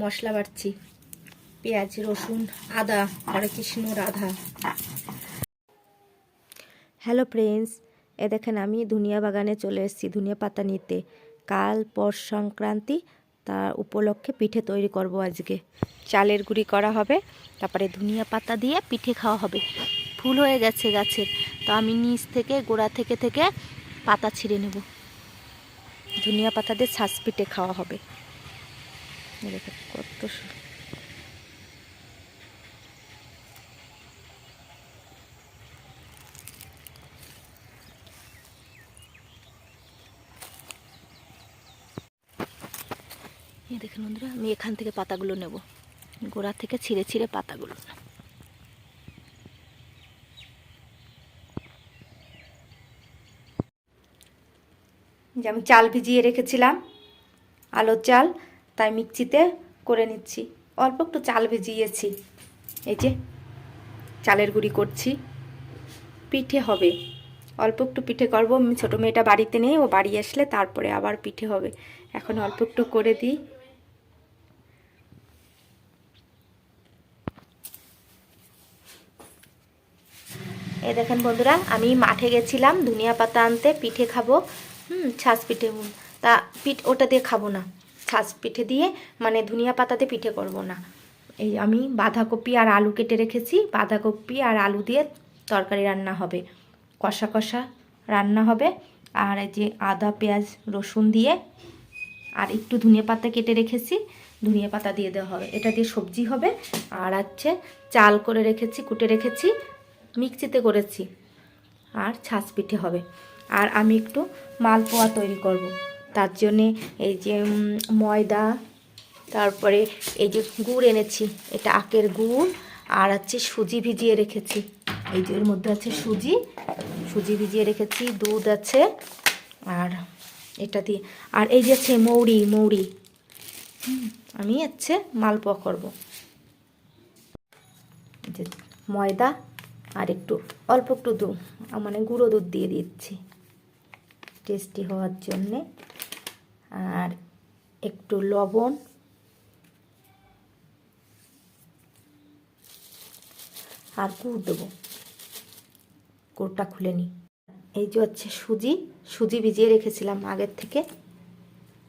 মশলা বাড়ছি পেঁয়াজ, রসুন, আদা, হরে কৃষ্ণ, রাধা। হ্যালো ফ্রেন্ডস, এ দেখেন আমি ধুনিয়া বাগানে চলে এসেছি, ধনিয়া পাতা নিতে। কাল পর সংক্রান্তি, তার উপলক্ষে পিঠে তৈরি করব আজকে। চালের গুঁড়ি করা হবে, তারপরে ধনিয়া পাতা দিয়ে পিঠে খাওয়া হবে। ফুল হয়ে গেছে গাছের, তো আমি নিচ থেকে, গোড়া থেকে থেকে পাতা ছিঁড়ে নেব। ধনিয়া পাতা দিয়ে ছাঁচ পিঠে খাওয়া হবে। দেখো কত দেখুন বন্ধুরা, আমি এখান থেকে পাতাগুলো নেব। গোড়া থেকে ছিঁড়ে ছিঁড়ে পাতাগুলো যে আমি চাল ভিজিয়ে রেখেছিলাম, আলোর চাল। তাই মিক্সিতে করে নিচ্ছি। অল্প একটু চাল ভিজিয়েছি। এই যে, চালের গুঁড়ি করছি। পিঠে হবে। অল্প একটু পিঠে করব। ছোটো মেয়েটা বাড়িতে নেই, ও বাড়ি আসলে তারপরে আবার পিঠে হবে। এখন অল্প একটু করে দিই। এই দেখেন বন্ধুরা, আমি মাঠে গেছিলাম, ধনিয়া পাতা আনতে, পিঠে খাব। হুম, ছাঁচ পিঠে। তা পিঠ ওটা দিয়ে খাব না। ছাঁচ পিঠে দিয়ে মানে ধনিয়া পাতাতে পিঠে করব না। এই আমি বাঁধাকপি আর আলু কেটে রেখেছি। বাঁধাকপি আর আলু দিয়ে তরকারি রান্না হবে। কষা কষা রান্না হবে। আর এই যে আদা, পেঁয়াজ, রসুন দিয়ে আর একটু ধনিয়া পাতা কেটে রেখেছি। ধনিয়া পাতা দিয়ে দেওয়া হবে। এটা দিয়ে সবজি হবে। আর হচ্ছে চাল করে রেখেছি, কুটে রেখেছি, মিক্সিতে করেছি। আর ছাঁচ পিঠে হবে। আর আমি একটু মালপোয়া তৈরি করব। তার জন্যে এই যে ময়দা, তারপরে এই যে গুড় এনেছি, এটা আখের গুড় আর হচ্ছে সুজি ভিজিয়ে রেখেছি। এই যে মধ্যে আছে সুজি সুজি ভিজিয়ে রেখেছি, দুধ আছে আর এটা দিয়ে, আর এই যে আছে মৌরি মৌরি। আমি হচ্ছে মালপোয়া করব। যে ময়দা আর একটু, অল্প একটু দুধ মানে গুঁড়ো দুধ দিয়ে দিচ্ছি। টেস্টি হওয়ার জন্যে। আর একটু লবণ। আর গুড় দেবো। গুড়টা খুলে নিই। এই যে হচ্ছে সুজি সুজি ভিজিয়ে রেখেছিলাম আগের থেকে।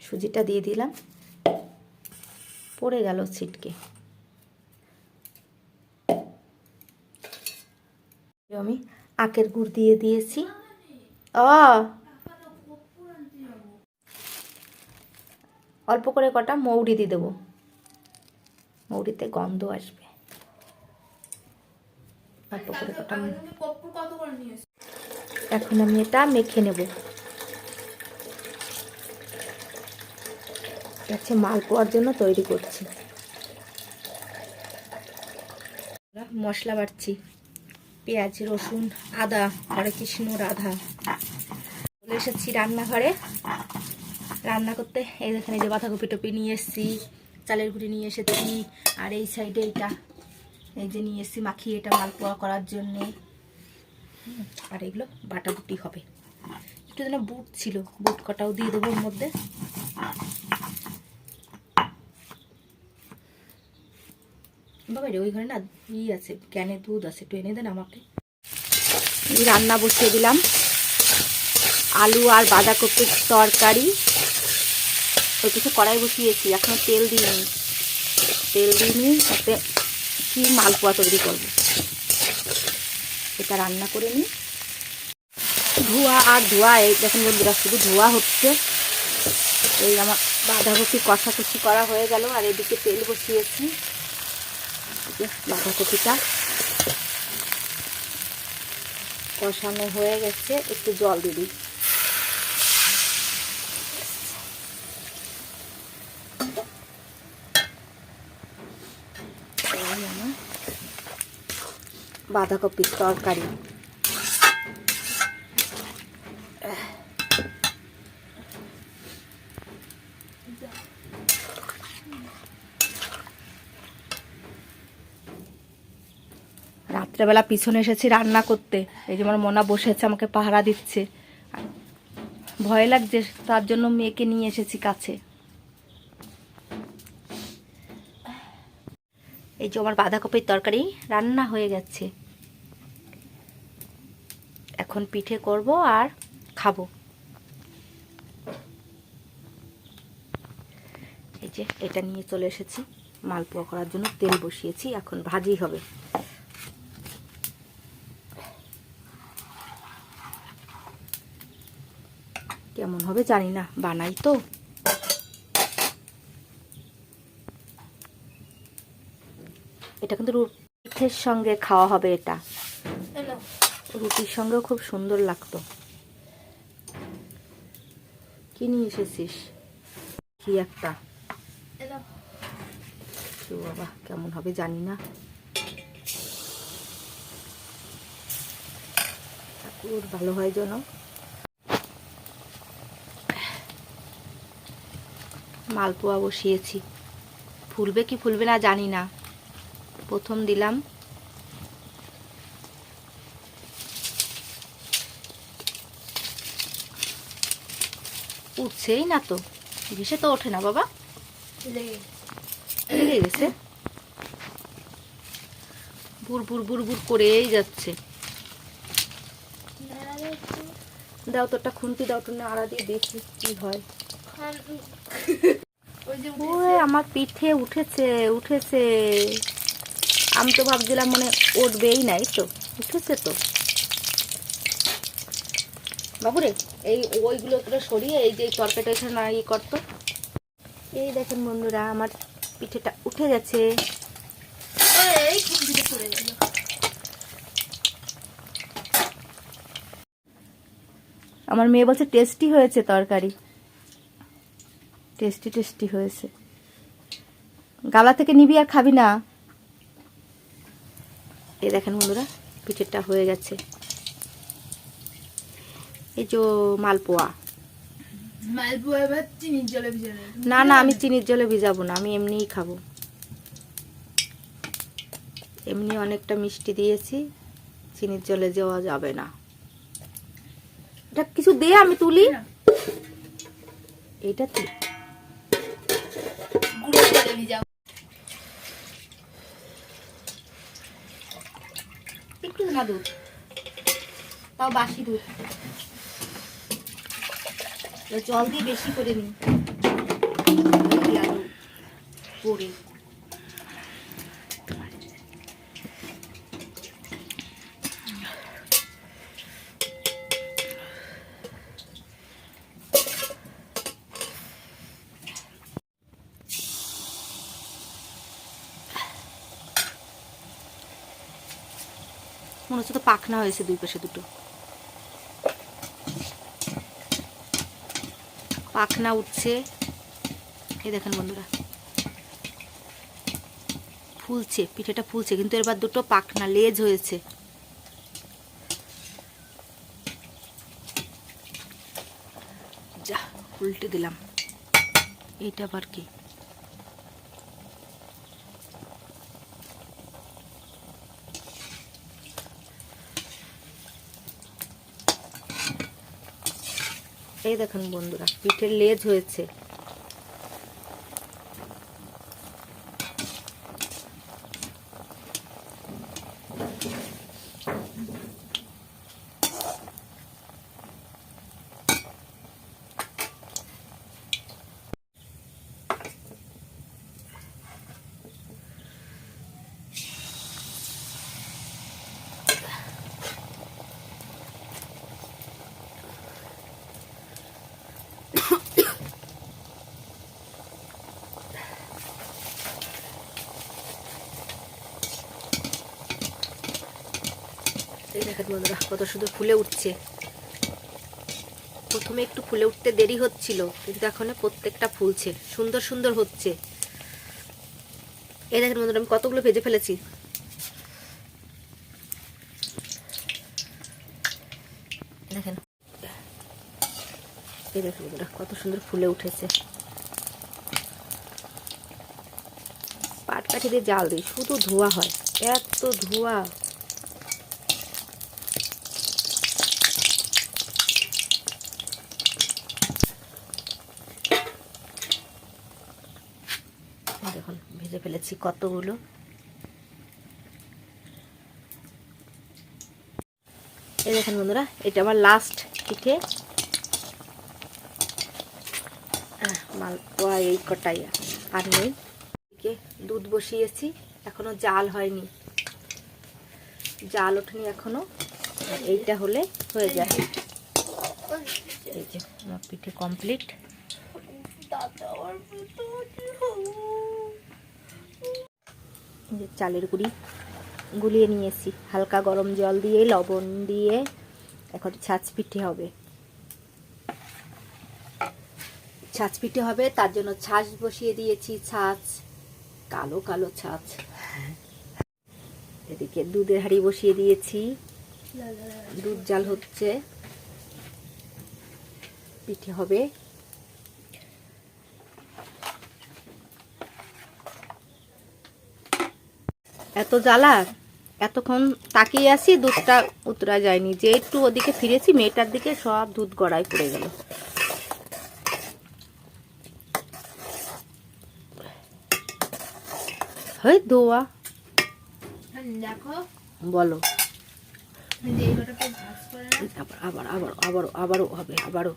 সুজিটা দিয়ে দিলাম। পড়ে গেল ছিটকে। আমি আখের গুড় দিয়ে দিয়েছি। ও অল্প করে কটা মৌরি দিয়ে দেবো। মৌরিতে গন্ধ আসবে। অল্প করে কটা এখন আমি এটা মেখে নেব। হচ্ছে মালপোয়ার জন্য তৈরি করছি। মশলা বাড়ছি পেঁয়াজ, রসুন, আদা, হরে কৃষ্ণ, রাধা। চলে এসেছি রান্নাঘরে। রান্না করতে। এই দেখেন, এই যে বাঁধাকপি টপি নিয়ে এসেছি, চালের গুঁড়ি নিয়ে এসেছি, আর এই সাইডে এটা, এই যে নিয়ে এসেছি মাখিয়ে এটা মালপোয়া করার জন্যে। আর এগুলো বাটা বুটি হবে। একটু যেন বুট ছিল, বুট কটাও দিয়ে দেবো ওর মধ্যে। বাবা রে ওই ঘরে না ই আছে, ক্যানে দুধ আছে, একটু এনে দেন আমাকে। রান্না বসিয়ে দিলাম। আলু আর বাঁধাকপির তরকারি। কিছু কড়াই বসিয়েছি, এখনও তেল দিইনি। তেল দিইনি, তাতে কি মালপোয়া তৈরি করব। এটা রান্না করে নিই। ধোয়া আর ধোয়া, এই দেখুন বন্ধুরা, শুধু ধোয়া হচ্ছে। এই আমার বাঁধাকপি কষাকষি করা হয়ে গেল, আর এদিকে তেল বসিয়েছি। বাঁধাকপিটা কষানো হয়ে গেছে, একটু জল দিয়ে দিই এই আমার বাঁধাকপির তরকারি। রাত্রেবেলা পিছনে এসেছি রান্না করতে। এই যে আমার মনা বসেছে আমাকে পাহারা দিচ্ছে। ভয় লাগছে, তার জন্য মেয়েকে নিয়ে এসেছি কাছে। এই যে আমার বাঁধাকপির তরকারি রান্না হয়ে গেছে এখন পিঠে করব আর খাব। এই যে, এটা নিয়ে চলে এসেছি। মালপোয়া করার জন্য তেল বসিয়েছি, এখন ভাজি হবে। কেমন হবে জানি না, বানাই তো। এটা কিন্তু রুটির সঙ্গে খাওয়া হবে এটা। রুটির সঙ্গেও খুব সুন্দর লাগতো। কি নিয়ে এসেছিস? কি একটা? তো বাবা কেমন হবে জানি না। ঠাকুর ভালো হয় যেন। মালপোয়া বসিয়েছি। ফুলবে কি ফুলবে না জানি না। প্রথম দিলাম। উঠছেই না তো। ভেসে তো ওঠে না বাবা। গেছে বুর বুর বুর বুর করেই যাচ্ছে। দাও তোরটা খুন্তি, দাও তো আড়া দিয়ে দেখি কি হয়। আমার পিঠে উঠেছে উঠেছে। আমি তো ভাবছিলাম মানে উঠবেই নাই তো। উঠেছে তো। বাবুরে এই ওইগুলো তোরা সরিয়ে এই যে তরকারিটা এখানে না ইয়ে করতো। এই দেখেন বন্ধুরা আমার পিঠেটা উঠে গেছে। আমার মেয়ে বলছে টেস্টি হয়েছে তরকারি। টেস্টি টেস্টি হয়েছে। গালা থেকে নিবি আর খাবি না। এই দেখেন বন্ধুরা পিঠেরটা হয়ে গেছে। এই যে মালপোয়া। মালপোয়া এবার চিনির জলে না না আমি চিনির জলে ভিজাবো না আমি এমনিই খাব। এমনি অনেকটা মিষ্টি দিয়েছি চিনির জলে দেওয়া যাবে না। এটা কিছু দে আমি তুলি। এটা ভিজাও একটু না দুধ। তাও বাসি দুধ। জল দিয়ে বেশি করে নিই পরে মনে হচ্ছে তো পাখনা হয়েছে দুই পাশে দুটো। পাখনা উঠছে। এই দেখেন বন্ধুরা। ফুলছে, পিঠেটা ফুলছে, কিন্তু এবার দুটো পাখনা লেজ হয়েছে। যা, উল্টে দিলাম। এটা আবার কি? এই দেখেন বন্ধুরা পিঠের লেজ হয়েছে। দেখেন বন্ধুরা কত সুন্দর ফুলে উঠছে। প্রথমে একটু ফুলে উঠতে দেরি হচ্ছিল, কিন্তু এখন প্রত্যেকটা ফুলছে, সুন্দর সুন্দর হচ্ছে। এই দেখেন বন্ধুরা, আমি কতগুলো ভেজে ফেলেছি। দেখেন। এই দেখেন বন্ধুরা, কত সুন্দর ফুলে উঠেছে। পাট কাঠি দিয়ে জাল দিই, শুধু ধোয়া হয়, এত ধোয়া। ভেজে ফেলেছি কতগুলো। এই দেখেন বন্ধুরা, এটা আমার লাস্ট পিঠে। মালপোয়া এই কটাই আর নেই। দুধ বসিয়েছি, এখনও জাল হয়নি। জাল ওঠেনি এখনও। এইটা হলে হয়ে যায়। এই যে আমার পিঠে কমপ্লিট চালের গুঁড়ি গুলিয়ে নিয়েছি হালকা গরম জল দিয়ে, লবণ দিয়ে এখন ছাঁচ পিঠে হবে। ছাঁচ পিঠে হবে, তার জন্য ছাঁচ বসিয়ে দিয়েছি, ছাঁচ, কালো কালো ছাঁচ। এদিকে দুধের হাঁড়ি বসিয়ে দিয়েছি। দুধ জাল হচ্ছে। পিঠে হবে। এত জ্বালা এতক্ষণ তাকিয়ে আছি দুধটা উতরা যায়নি। যে একটু ওদিকে ফিরেছি মেয়েটার দিকে সব দুধ গড়াই পড়ে গেল। দোয়া। দেখো। বলো। আবার আবার আবার আবারও আবারও হবে আবারও।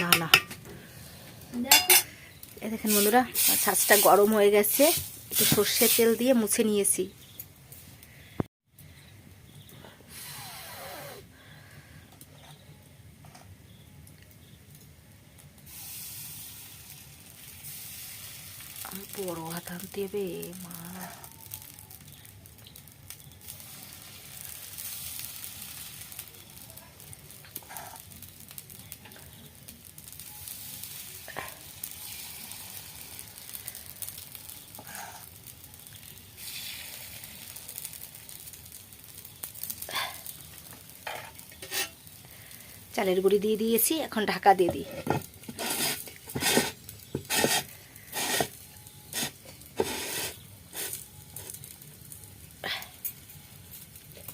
না না। দেখেন বন্ধুরা ছাঁচটা গরম হয়ে গেছে। একটু সর্ষের তেল দিয়ে মুছে নিয়েছি। বড় হাত আনতে হবে মা। চালের গুঁড়ি দিয়ে দিয়েছি, এখন ঢাকা দিয়ে দিই।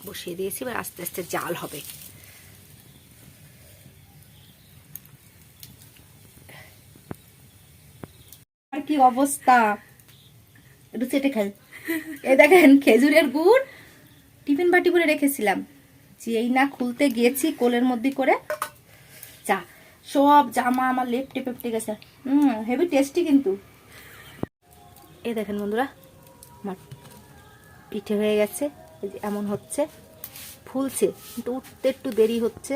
বসিয়ে দিয়েছি, এবার আস্তে আস্তে জাল হবে। কি অবস্থা? একটু খাই। এই দেখেন, খেজুরের গুড়, টিফিন বাটি করে রেখেছিলাম। যেই না খুলতে গিয়েছি কোলের মধ্যে করে। যা, সব জামা আমার লেপটে পেপটে গেছে। হুম হেভি টেস্টি কিন্তু। এ দেখেন বন্ধুরা, আমার পিঠে হয়ে গেছে এমন হচ্ছে, ফুলছে, কিন্তু উঠতে একটু দেরি হচ্ছে।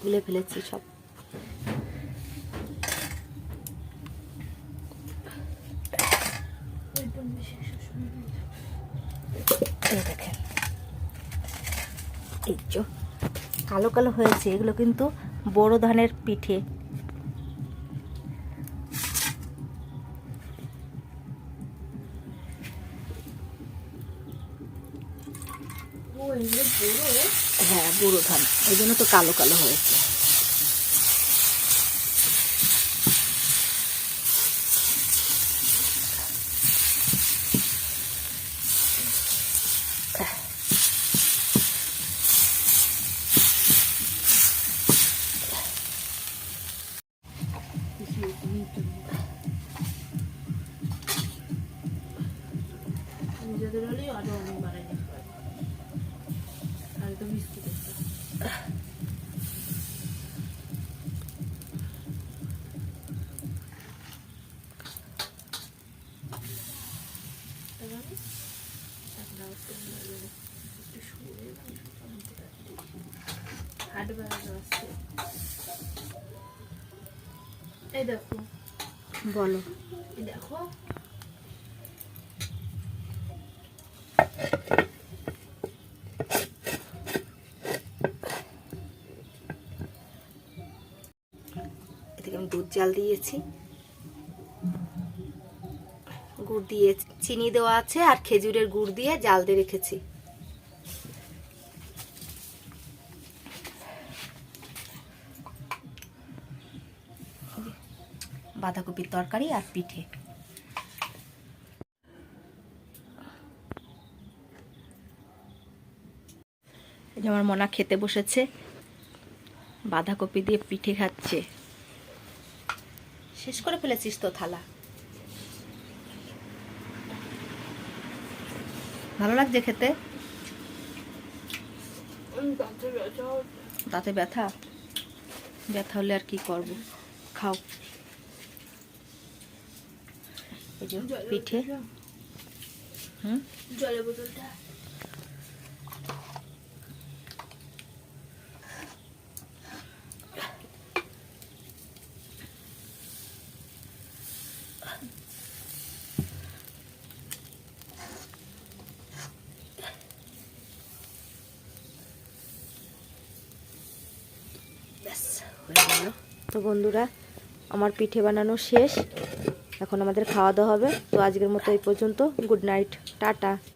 তুলে ফেলেছি সব শেষ সময় এই দেখেন এই যে কালো কালো হয়েছে এগুলো কিন্তু বড় ধানের পিঠে। হ্যাঁ বুড়ো ধান ওই জন্য তো কালো কালো হয়েছে। বলো। দেখো এদিকে আমি দুধ জাল দিয়েছি। গুড় দিয়ে চিনি দেওয়া আছে আর খেজুরের গুড় দিয়ে জাল দিয়ে রেখেছি। বাঁধাকপির তরকারি আর পিঠে। আমার মনা খেতে বসেছে বাঁধাকপি দিয়ে পিঠে খাচ্ছে। শেষ করে ফেলেছিস তো থালা। ভালো লাগছে খেতে। দাঁতে ব্যথা? ব্যথা হলে আর কি করব? খাও। এই যে পিঠে হুম? জলের বোতলটা। ব্যাস গেল। তো বন্ধুরা আমার পিঠে বানানো শেষ। এখন আমাদের খাওয়া দাওয়া হবে। তো আজকের মতো এই পর্যন্ত। Good night tata.